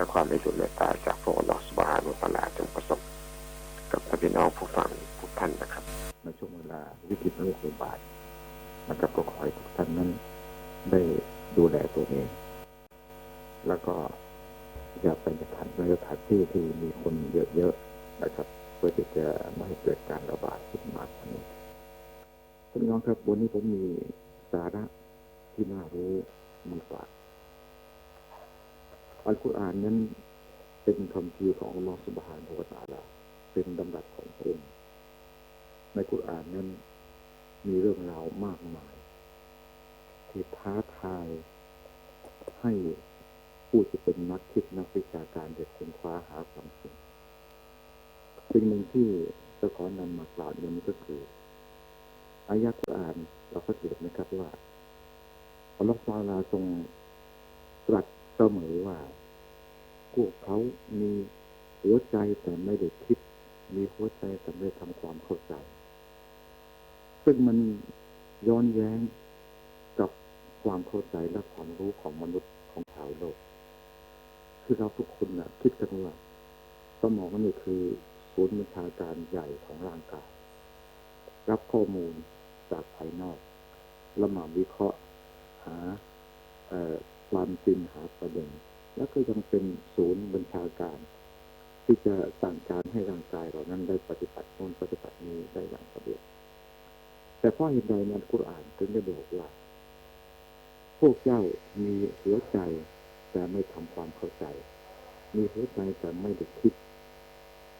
และความไม่สุดเมตตาจากพระองค์ลอสบานุตลาจงประสบ กับพี่น้องผู้ฟังทุกท่านนะครับในช่วงเวลาวิกฤตโรคระบาดนะครับก็ขอให้ทุกท่านนั้นได้ดูแลตัวเอง แล้วก็อย่าไปในทันในสถานที่ที่มีคนเยอะๆนะครับ เพื่อที่จะไม่ให้เกิดการระบาดขึ้นมากกว่านี้พี่น้องครับวันนี้ผมมีสาระที่น่ารู้มาฝาก อัลกุรอานนั้นเป็นคำพีของอัลลอฮฺสุบฮานะฮูวะตาลาเป็นดำรัสของพระองค์ในกุรอานนั้นมีเรื่องราวมากมาย ที่ท้าทายให้ผู้ที่เป็นนักคิดนักวิชาการเด็กค้นคว้าหาความจริงสิ่งหนึ่งที่จะขอนำมากล่าวในวันนี้ก็คืออายะกุรอานเราก็เห็นนะครับว่าอัลลอฮฺตาลาทรงตรัสเสมอว่า พวกเขามีหัวใจแต่ไม่ได้คิด มีหัวใจแต่ไม่ได้ทำความเข้าใจ ซึ่งมันย้อนแย้งกับความเข้าใจและความรู้ของมนุษย์ของชาวโลก คือเราทุกคนนะคิดกันว่าสมองนี่คือศูนย์บัญชาการใหญ่ของร่างกาย รับข้อมูลจากภายนอกแล้วมาวิเคราะห์หาเอ่อความจริงหาประเด็น แล้วก็ยังเป็นศูนย์บัญชาการ ที่จะสั่งการให้ร่างกายเรานั้นได้ปฏิบัติโน้นปฏิบัตินี้ได้อย่างสะดวกแต่พราะเหตุใดในอัลกุรอานถึงได้บอกว่า พวกเจ้ามีหัวใจ แต่ไม่ทำความเข้าใจ มีหัวใจแต่ไม่ได้คิด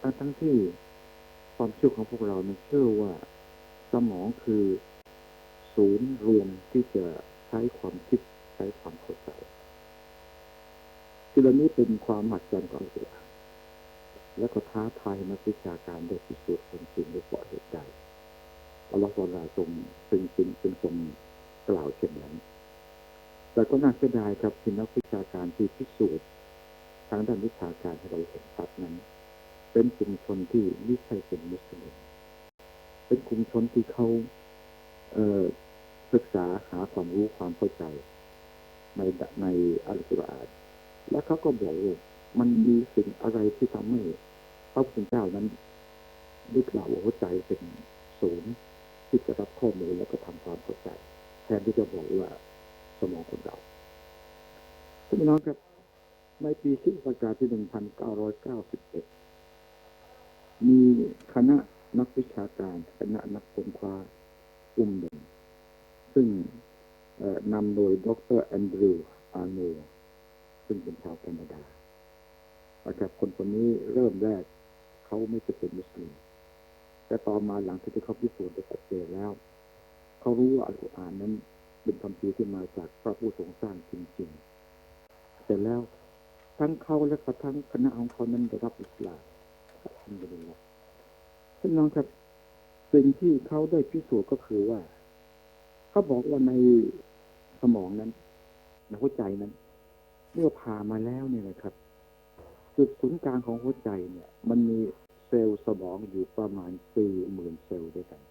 ทั้งทั้งที่ความเชื่อของพวกเรานั้นเชื่อว่า สมองคือ ศูนย์รวมที่จะใช้ความคิดใช้ความเข้าใจที่เหล่านี้เป็น ความหัศจรรย์ของอัลอานและก็ท้าทายนักวิชาการได้พิสูจน์ความจริงด้วยเพราะเหตุใดอัลลอฮฺสุลาทรงซึ่งจึงจึงทรงกล่าวเช่นนั้น แต่ก็น่าเสียดายครับที่นักวิชาการที่พิสูจน์ทางด้านวิชาการให้เราเห็นชัดนั้น เป็นกลุ่มชนที่ไม่ใช่เป็นมุสลิม เป็นกลุ่มชนที่เขาเอ่อศึกษาหาความรู้ความเข้าใจในในอัลกุรอาน และเขาก็บอกว่ามันมีสิ่งอะไรที่ทำให้พระพุทธเจ้านั้นได้กล่าวว่าหัวใจเป็นศูนย์ที่จะรับข้อมูลแล้วก็ทำความเข้าใจ แทนที่จะบอกว่าสมองคนเราท่านน้องครับ ในปีคริสตศักราชที่1991มีคณะนักวิชาการ คณะนักค้นคว้ากลุ่มหนึ่ง ซึ่งนำโดยดรแอนดรูว์อาร์โน ซึ่งเป็นชาวแคนาดานะครับคนคนนี้เริ่มแรกเขาไม่จะเป็นมุสลิมแต่ต่อมาหลังที่เขาพิสูจน์ได้ชัดเจนแล้ว เขารู้ว่าอัลกุรอานนั้นเป็นคำพีที่มาจากพระผู้ทรงสร้างจริงๆ แต่แล้วทั้งเขาและก็ทั้งคณะของเขานั้นได้รับอิสลามอัลฮัมดุลิลละท่านน้องครับสิ่งที่เขาได้พิสูจน์ก็คือว่า เขาบอกว่าในสมองนั้นในหัวใจนั้น เมื่อผ่ามาแล้วเนี่ยนะครับ จุดศูนย์กลางของหัวใจเนี่ย มันมีเซลล์สมองอยู่ประมาณสี่หมื่นเซลล์ด้วยกัน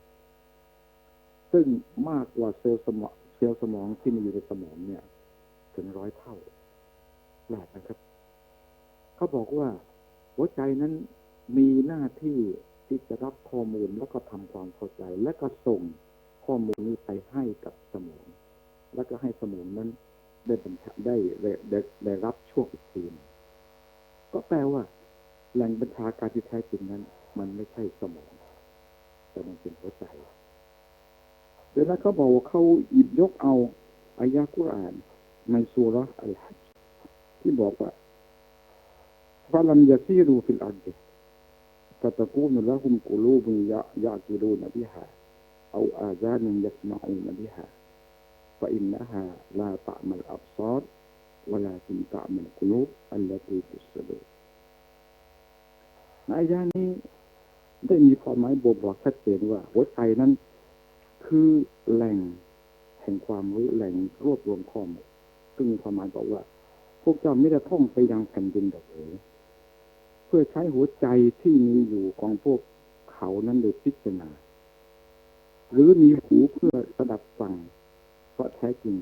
ซึ่งมากกว่าเซลล์สมองเซลล์สมองที่มีอยู่ในสมองเนี่ย ถึงร้อยเท่าแปลกนะครับ เขาบอกว่าหัวใจนั้นมีหน้าที่ที่จะรับข้อมูลแล้วก็ทำความเข้าใจ และก็ส่งข้อมูลนี้ไปให้กับสมอง แล้วก็ให้สมองนั้น ได้บัญชาได้ได้ได้ได้รับช่วงอีกทีนก็แปลว่า แหล่งบัญชาการที่แท้จริงนั้น มันไม่ใช่สมอง แต่มันเป็นหัวใจเดี๋ยวนั้นเขาบอกว่าเขาหยิบยกเอาอายะกุรอานในสุราะอัลฮัจที่บอกว่าฟาลัมยาซีรูฟิลอัรฎฟะตะกูนละฮุมกุลูบุยะยะกิรูนบิฮาเอาอาซานุยัสมาอูนบิฮา فإنها لا تعمى الأبصار ولكن تعمى القلوب التي في الصدور ในอายะนี้ได้มีความหมายบ่งบอกชัดเจนว่า หัวใจนั้น คือแหล่งแห่งความรู้แหล่งรวบรวมข้อมูลซึ่งมีความหมายบอกว่า พวกเจ้าไม่ได้ท่องไปยังแผ่นดินดอกเหอเพื่อใช้หัวใจที่มีอยู่ของพวกเขานั้นโดยพิจารณา หรือมีหูเพื่อสดับฟัง เพ ราะแท้จริง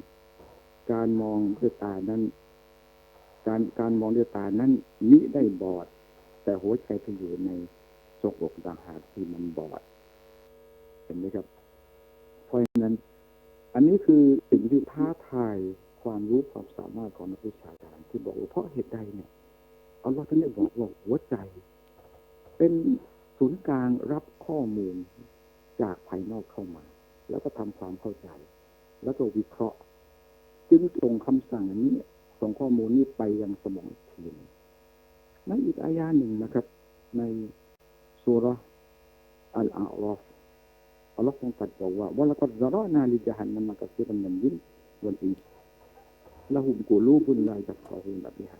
การมองด้วยตานั้น การการมองด้วยตานั้นมิได้บอด แต่หัวใจที่อยู่ในสกอกต่างหากที่มันบอด เห็นไหมครับ เพราะฉะนั้น อันนี้คือสิ่งที่ท้าทายความรู้ความสามารถของนักวิชาการที่บอกว่าเพราะเหตุใดเนี่ยอัลลอฮ์ท่านได้บอกว่าหัวใจ เป็นศูนย์กลางรับข้อมูลจากภายนอกเข้ามา แล้วก็ทำความเข้าใจ แล้วก็วิเคราะห์ จึงส่งคำสั่งอันนี้ ส่งข้อมูลนี้ไปยังสมองอีกทีนในอีกอายาหนึ่งนะครับ ในสุราอัลอาอรอฟอัลลอฮ์ทรงตรัสบอกว่าว่าละกัดซารานาลิจฮันนัมกะซีรันมินยินวัลอินละหุมกุลูบุนลายัฟกะฮูนบิฮา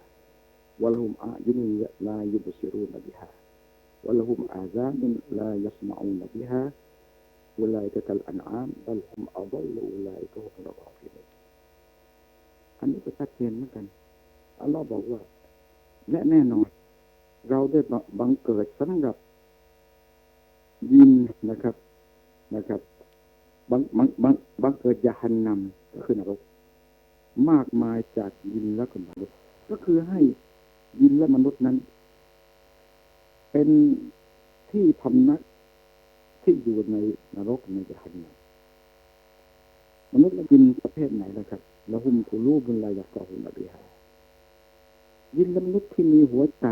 วะละหุมอายุนลายุบซิรูนบิฮาวะละหุมอาซานุนลายัสมะอูนบิฮา อุลัยกะกัลอันอามบัลฮุมอัฎลอุลัยกะฮุมรอกอฟิลอันนี้ก็ชัดเจนเหมือนกันอัลลอฮ์บอกว่าและแน่นอน เราได้บังเกิดสำหรับยินนะครับนะครับบังบังบังบังเกิดยาหันนำก็คือนรกมากมายจากยินและก็มนุษย์ก็คือให้ยินและมนุษย์นั้น เป็นที่พำนัก ที่อยู่ในนรกในยาหันนำมนุษย์และยินประเภทไหนล่ะครับละหุมกุลูบุนลายกอหุนอบิฮายินละมนุษย์ที่มีหัวใจ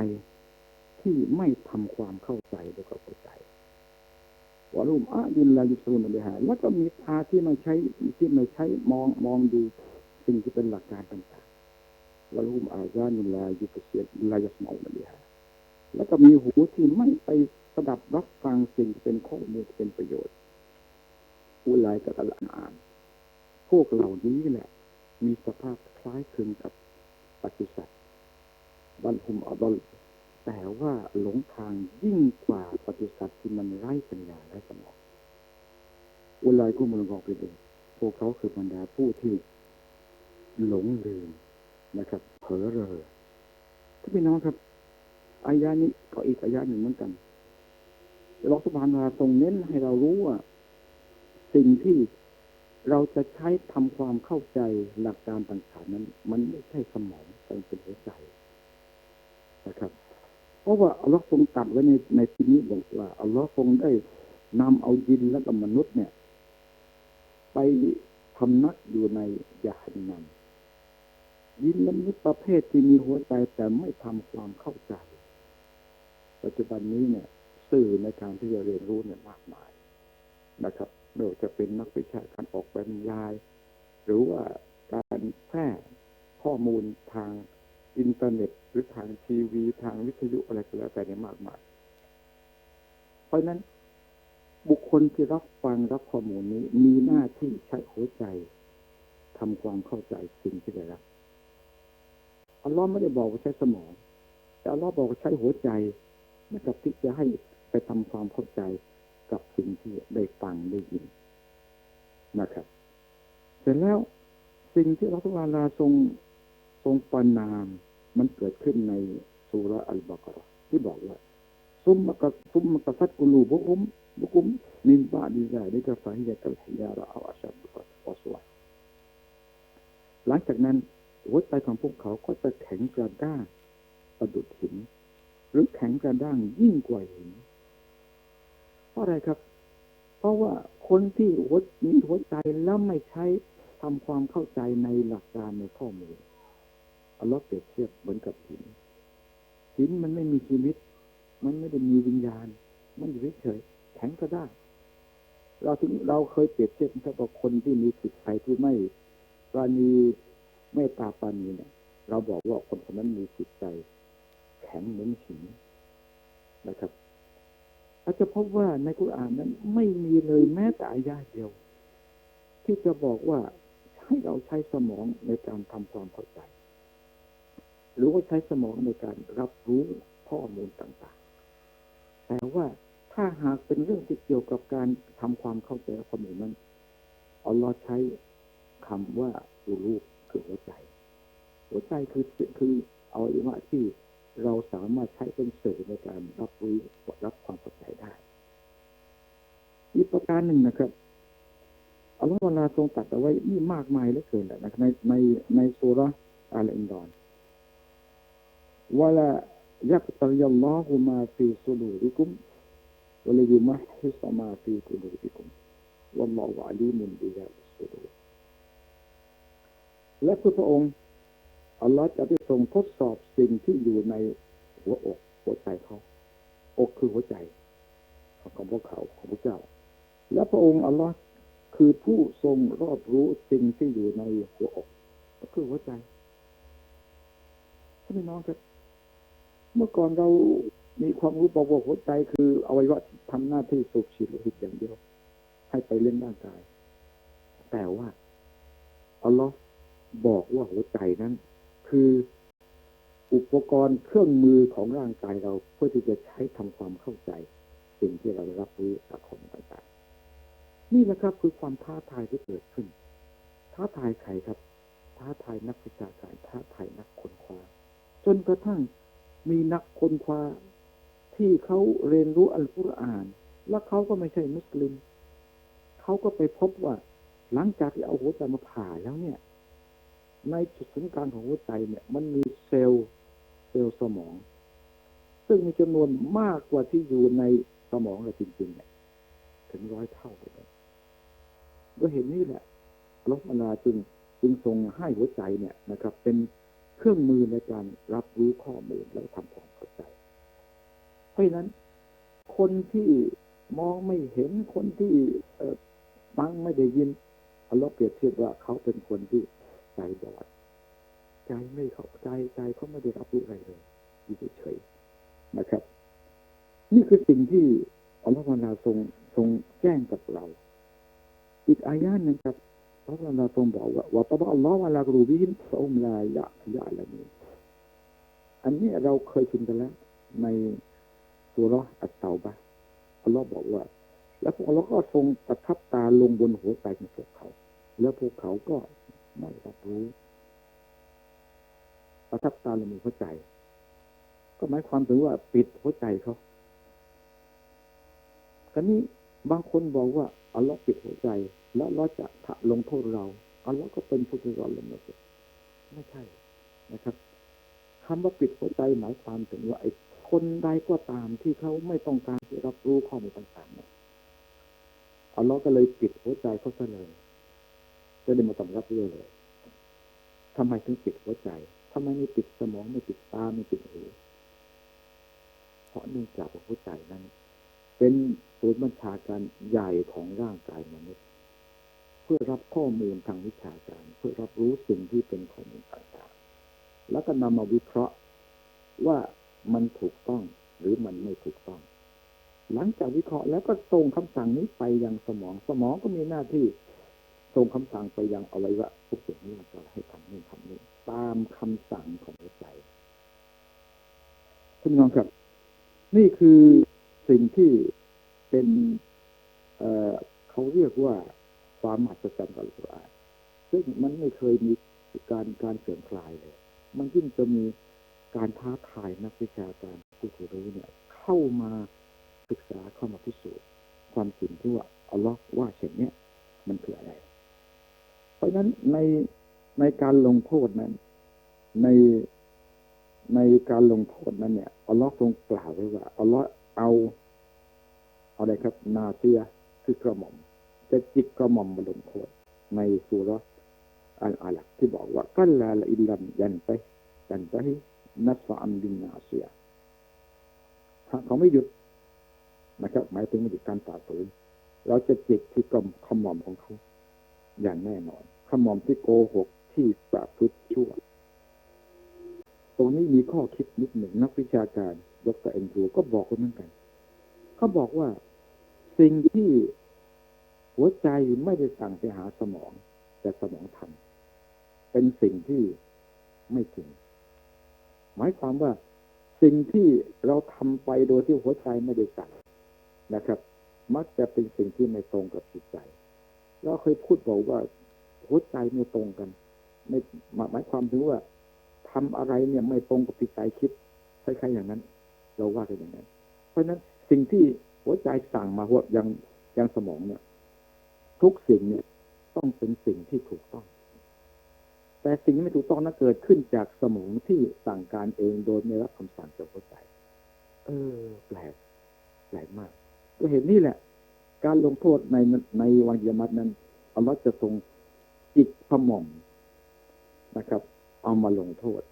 ที่ไม่ทำความเข้าใจด้วยกับหัวใจวารุมอะดินลายุสูนบิฮาแล้วก็มีตาที่ไม่ใช้ที่ไม่ใช้มองมองดูสิ่งที่เป็นหลักการต่างๆวารุมอาซานุลายุกเสียลายสมอุนบิฮาแล้วก็มีหูที่ไม่ไป สดับรับฟังสิ่งเป็นข้อมูลเป็นประโยชน์อุไลกับตะลันอานพวกเหล่านี้แหละ มีสภาพคล้ายคลึงกับปัจจุบันบันหุมอัลแต่ว่าหลงทางยิ่งกว่าปฏิสัตว์ที่มันไร้ปัญญาและสมองอุไลกุมลกอกไปเลยพวกเขาคือบรรดาผู้ที่หลงลืมนะครับเผลอเรอท่านพี่น้องครับอายานี้ก็อีกอายาหนึ่งเหมือนกัน ลอสุบานาทรงเน้นให้เรารู้ว่า สิ่งที่เราจะใช้ทำความเข้าใจหลักการต่างๆนั้น มันไม่ใช่สมองแต่เป็นหัวใจนะครับ เพราะว่าอัลลอฮ์ทรงตัดไว้ในในที่นี้บอกว่าอัลลอฮ์ทรงได้นำเอายินและกับมนุษย์เนี่ย ไปพำนักอยู่ในยาหันนัมยินและมนุษย์ประเภทที่มีหัวใจแต่ไม่ทำความเข้าใจ ปัจจุบันนี้เนี่ย สื่อในการที่จะเรียนรู้เนี่ยมากมายนะครับไม่ว่าจะเป็นนักวิชาการออกแบบบรรยาย หรือว่าการแพร่ข้อมูลทางอินเทอร์เน็ต หรือทางทีวี ทางวิทยุอะไรก็แล้วแต่เนี่ยมากมาย เพราะนั้นบุคคลที่รับฟังรับข้อมูลนี้มีหน้าที่ใช้หัวใจทำความเข้าใจสิ่งที่ได้รับอัลลอฮ์ไม่ได้บอกว่าใช้สมอง แต่อัลลอฮ์บอกว่าใช้หัวใจนะครับที่จะให้ ไปทำความเข้าใจกับสิ่งที่ได้ฟังได้ยินนะครับ เสร็จแล้วสิ่งที่รัฐบาลาทรงทรงปรนามมันเกิดขึ้นในสุรอัลบากรที่บอกว่าซุมมะกะซุมมะกะซัดกุลูบุอุมบุกุมมินบาดิซาลิกะฟะฮิยะกัลฮิยาระอัลอาชัดวะสวะหลังจากนั้นหัวใจของพวกเขาก็จะแข็งกระด้างประดุดหิน หรือแข็งกระด้างยิ่งกว่าหิน ราะอะไรครับ เพราะว่าคนที่หัวมีหัวใจแล้วไม่ใช้ทำความเข้าใจในหลักการในข้อมูลอัลลอฮ์เปรียบเทียบเหมือนกับหินหินมันไม่มีชีวิต มันไม่ได้มีวิญญาณ มันอยู่เฉยแข็งกระด้ เราถึงเราเคยเปรียบเทียบนะครับคนที่มีจิตใจที่ไม่ปราณีไม่ตาปราณีเนี่ย เราบอกว่าคนคนนั้นมีจิตใจ แข็งเหมือนหินนะครับ เราจะพบว่าในกุรอานนั้น ไม่มีเลยแม้แต่อายาเดียว ที่จะบอกว่าให้เราใช้สมองในการทำความเข้าใจ หรือว่าใช้สมองในการรับรู้ข้อมูลต่างๆ แต่ว่าถ้าหากเป็นเรื่องที่เกี่ยวกับการทำความเข้าใจข้อมูลนั้นอัลลอฮ์ใช้คำว่าอูรูปคือหัวใจ หัวใจคือคือเอาอวัยวะที่ เราสามารถใช้เป็นสื่อในการรับรู้รับความเข้าใจได้ อีกประการหนึ่งนะครับอัลลอฮฺวลาทรงตัดเอาไว้นี่มากมายเหลือเกินนะครับในในในสุราอัลอิมรอนวะลายักตรยัลลอฮุมาฟีสุลูริกุมวะลยุมะฮิสมาฟีกุลูริกุมวัลลอฮุอาลีมุนบิยาสุลูและพระองค์ อัลลอฮ์จะได้ทรงทดสอบสิ่งที่อยู่ในหัวอกหัวใจเขาอกคือหัวใจของพวกเขาของพระเจ้า และพระองค์อัลลอฮ์คือผู้ทรงรอบรู้สิ่งที่อยู่ในหัวอก ก็คือหัวใจท่านพี่น้องครับ เมื่อก่อนเรามีความรู้บอกว่าหัวใจคืออวัยวะที่ทำหน้าที่สูบฉีดโลหิตอย่างเดียว ให้ไปเล่นร่างกาย แต่ว่าอัลลอฮ์บอกว่าหัวใจนั้น คืออุปกรณ์เครื่องมือของร่างกายเราเพื่อที่จะใช้ทำความเข้าใจ สิ่งที่เรารับรู้จากของต่างๆนี่แหละครับคือความท้าทายที่เกิดขึ้น ท้าทายใครครับ ท้าทายนักวิชาการท้าทายนักค้นคว้าจนกระทั่งมีนักค้นคว้าที่เขาเรียนรู้อัลกุรอาน แล้วเขาก็ไม่ใช่มุสลิมเขาก็ไปพบว่า หลังจากที่เอาหัวใจมาผ่าแล้วเนี่ย ในจุดศูนย์กลางของหัวใจเนี่ย มันมีเซลล์เซลล์สมอง ซึ่งมีจำนวนมากกว่าที่อยู่ในสมองเราจริงๆเนี่ยถึงร้อยเท่าเลยก็เห็นนี่แหละลบมนาจึงจึงทรงให้หัวใจเนี่ยนะครับ เป็นเครื่องมือในการรับรู้ข้อมูลแล้วทำความเข้าใจ เพราะนั้น คนที่มองไม่เห็นคนที่ฟังไม่ได้ยินอัลอฮ์เปรียบเทียบว่าเขาเป็นคนที่ ใจบอดใจไม่เข้าใจใจเขาไม่ได้รับรู้อะไรเลยอยู่เฉยๆนะครับ นี่คือสิ่งที่อัลลอฮฺวาทรงทรงแจ้งกับเรา อีกอายะหนึ่งครับอัลลอฮฺวาทรงบอกว่าว่าตบอัลลอฮฺวะลากรูบิฮิมฟะอุมลายะยะละมีอันนี้เราเคยชินกันแล้ว ในสุรอัตเตาบะอัลลอฮ์บอกว่า แล้วพวกเราก็ทรงประทับตาลงบนหัวใจของพวกเขา แล้วพวกเขาก็ ไม่รับรู้ประทับตาลงบนหัวใจ ก็หมายความถึงว่าปิดหัวใจเขาครนี้บางคนบอกว่าอัลลอฮ์ปิดหัวใจ แล้วเราจะถะลงโทษเราอัลลอฮ์ก็เป็นผู้ที่รอลงมาไม่ใช่นะครับคำว่าปิดหัวใจหมายความถึงว่าไอ้คนใดก็ตามที่เขาไม่ต้องการที่รับรู้ข้อมูลต่างๆเนี่ยอัลลอฮ์ก็เลยปิดหัวใจเขาซะเลย จะได้มาต้องรับรู้เลยทำไมถึงปิดหัวใจทำไมไม่ปิดสมองไม่ปิดตาไม่ปิดหูเพราะเนื่องจากหัวใจนั้น เป็นศูนย์บัญชาการใหญ่ของร่างกายมนุษย์ เพื่อรับข้อมูลทางวิชาการ เพื่อรับรู้สิ่งที่เป็นข้อมูลต่างๆ แล้วก็นำมาวิเคราะห์ว่ามันถูกต้องหรือมันไม่ถูกต้อง หลังจากวิเคราะห์แล้วก็ส่งคำสั่งนี้ไปยังสมอง สมองก็มีหน้าที่ ส่งคำสั่งไปยังอวัยวะทุกส่วนในร่างกายให้ทำนู่ทำนี่ตามคำสั่งของหัวใจคุณน้องครับ นี่คือสิ่งที่เป็นเเขาเรียกว่าความมหัศจรรย์ของอัลกุรอานซึ่งมันไม่เคยมีการการเสื่อมคลายเลย มันยิ่งจะมีการท้าทายนักวิชาการผู้รู้เนี่ย เข้ามาศึกษาเข้ามาพิสูจน์ความจริงที่ว่าอัลลอฮ์ว่าเช่นเนี้ยมันคืออะไร ราะฉะนั้นในในการลงโทษนั้น ในในการลงโทษนั้นเนี่ยอัลลอฮ์ทรงกล่าวไว้ว่าอัลลอฮ์เอาเอาอะไรครับ นาเซียคือกระหม่อม จะจิกกระหม่อมมาลงโทษในสุรอัลอาลักที่บอกว่ากัลลาลอิลลัมยันไปยันไปนัสฟะอัมบินนาเซียหากเขาไม่หยุดนะครับ หมายถึงไม่หยุดการฝ่าฝืนเราจะจิกที่กลมขมอมของเขา อย่างแน่นอน ขมอมที่โกหกที่ประพฤติชั่ว ตรงนี้มีข้อคิดนิดหนึ่งนักวิชาการดรเอ็นดูก็บอกกันเหมือนกัน เขาบอกว่าสิ่งที่หัวใจไม่ได้สั่งไปหาสมอง แต่สมองทำเป็นสิ่งที่ไม่จริง หมายความว่าสิ่งที่เราทำไปโดยที่หัวใจไม่ได้สั่งนะครับ มักจะเป็นสิ่งที่ไม่ตรงกับจิตใจ เราเคยพูดบอกว่า หัวใจไม่ตรงกันไม่หมายความถึงว่าทำอะไรเนี่ยไม่ตรงกับจิตใจคิดคล้ายๆอย่างนั้น เราว่ากันอย่างนั้น เพราะฉะนั้นสิ่งที่หัวใจสั่งมาหัวยังยังสมองเนี่ย ทุกสิ่งเนี่ยต้องเป็นสิ่งที่ถูกต้อง แต่สิ่งที่ไม่ถูกต้องนั้นเกิดขึ้นจากสมองที่สั่งการเองโดยไม่รับคำสั่งจากหัวใจ เออ แปลกแปลกมากก็เห็นนี่แหละ การลงโทษในในวันยมัตนั้นอัลลอฮ์จะทรง จิกขมอมนะครับ เอามาลงโทษ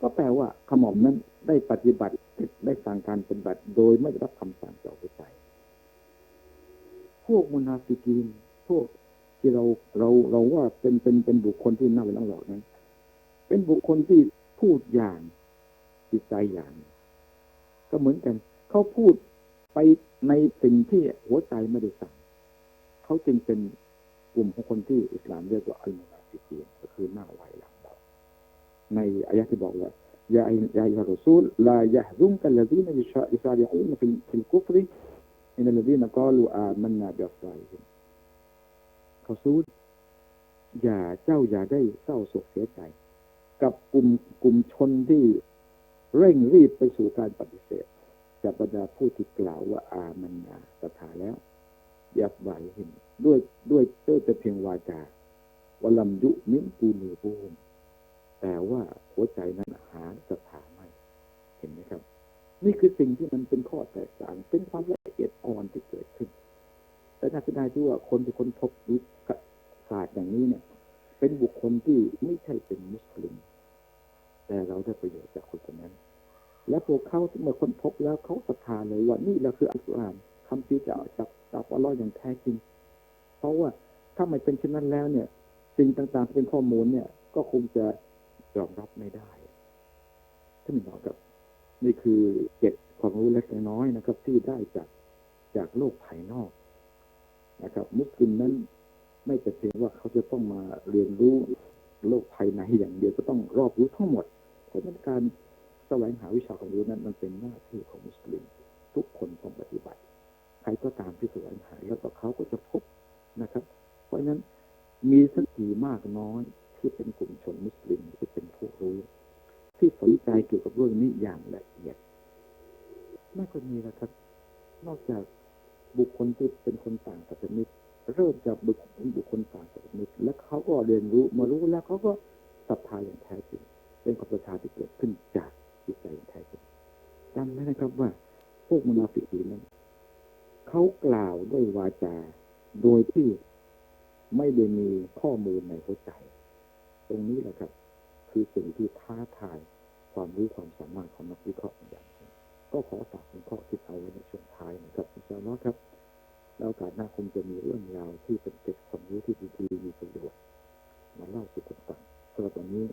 ก็แปลว่าขมอมนั้นได้ปฏิบัติได้สั่งการปฏิบัติ โดยไม่รับคำสั่งจากหัวใจพวกมุนาฟิกีนพวกที่เราเราเราว่าเป็นเป็นเป็นบุคคลที่น่าเป็นหลอกนั้น เป็นบุคคลที่พูดอย่างจิตใจอย่าง ก็เหมือนกัน เขาพูดไปในสิ่งที่หัวใจไม่ได้สั่งเขาจึงเป็น กลุ่มของคนที่อิสลามเรียกว่าอัลมุนาฟิกีนก็คือหน้าไหวหลังเบาในอายะที่บอกว่ายาอิยาอิฮะรอซูลลายะฮซุมกัลลซีนยิชาอิซาริอูนฟิลฟิลกุฟริอินัลลซีนกาลูอามันนาบิอัฟไซฮิมเขาซูลอย่าเจ้าอย่าได้เศร้าโศกเสียใจ กับกลุ่มกลุ่มชนที่เร่งรีบไปสู่การปฏิเสธจากบรรดาผู้ที่กล่าวว่าอามันนาศรัทธาแล้วยับไหวเห็น ด้วยด้วยเจ้าแต่เพียงวาจาวลัมยุมินตูนูบูมแต่ว่าหัวใจนั้นหาศรัทธาไม่ เห็นไหมครับ นี่คือสิ่งที่มันเป็นข้อแตกต่าง เป็นความละเอียดอ่อนที่เกิดขึ้น แต่น่าเสียดายที่ว่าคนที่คนพบวิศาสตร์อย่างนี้เนี่ย เป็นบุคคลที่ไม่ใช่เป็นมุสลิม แต่เราได้ประโยชน์จากคนคนนั้น และพวกเขาที่เมื่อคนพบแล้วเขาศรัทธาเลยว่านี่แหละคืออัลกุรอานคำที่จะจากจากอัลลอฮ์อย่างแท้จริง ราะว่าถ้าไม่เป็นเช่นนั้นแล้วเนี่ยสิ่งต่างๆที่เป็นข้อมูลเนี่ย ก็คงจะยอมรับไม่ได้ท่านบอกครับนี่คือเก็บความรู้เล็กน้อยนะครับ ที่ได้จากจากโลกภายนอกนะครับ มุสลิมนั้นไม่แต่เพียงว่าเขาจะต้องมาเรียนรู้โลกภายในอย่างเดียวก็ต้องรอบรู้ทั้งหมดเพราะฉะนั้นการแสวงหาวิชาความรู้นั้น มันเป็นหน้าที่ของมุสลิม ทุกคนต้องปฏิบัติ ใครก็ตามที่แสวงหาแล้วก็เขาก็จะพบ นะครับ เพราะฉะนั้นมีสักกี่มากน้อยที่เป็นกลุ่มชนมุสลิมที่เป็นผู้รู้ที่สนใจเกี่ยวกับเรื่องนี้อย่างละเอียดไม่คนมีนะครับ นอกจากบุคคลที่เป็นคนต่างศาสนาเริ่มจากบุคคลบุคคลต่างศาสนาและเขาก็เรียนรู้มารู้แล้วเขาก็ศรัทธาอย่างแท้จริงเป็นความศรัทธาที่เกิดขึ้นจากจิตใจอย่างแท้จริงจำไว้นะครับว่า พวกมุนาฟิกีนั้นเขากล่าวด้วยวาจา โดยที่ไม่ได้มีข้อมูลในหัวใจ ตรงนี้แหละครับ คือสิ่งที่ท้าทายความรู้ความสามารถของนักวิเคราะห์อย่างยิ่งก็ขอฝากเป็นข้อคิดเอาไว้ในช่วงท้ายนะครับอินชาอัลลอฮ์ครับแล้วโอกาสหน้าคงจะมีเรื่องราวที่เป็นเกร็ดความรู้ที่ดีๆมีประโยชน์มาเล่าสู่กันฟังสำหรับวันนี้